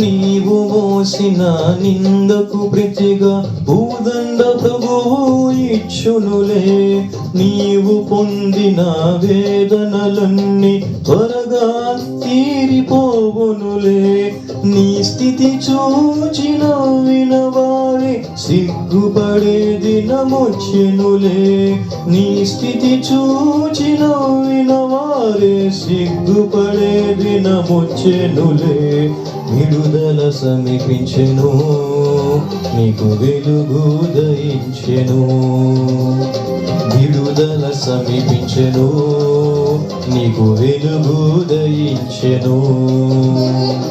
నీవు మోసిన నిందకు ప్రతిగా భూదండ ప్రభువు ఇచ్చునులే. నీవు పొందిన వేదనలన్నీ త్వరగా తీరిపోవునులే. నీ స్థితి చూచిన వినవారి సిగ్గుపడే దినమొచ్చెనులే నీ స్థితి చూచిన వినవారే సిగ్గుపడే దినమొచ్చెనులే విడుదల సమీపించెను నీకు వెలుగు దయించెను. విడుదల సమీపించెను నీకు వెలుగు దయించెను.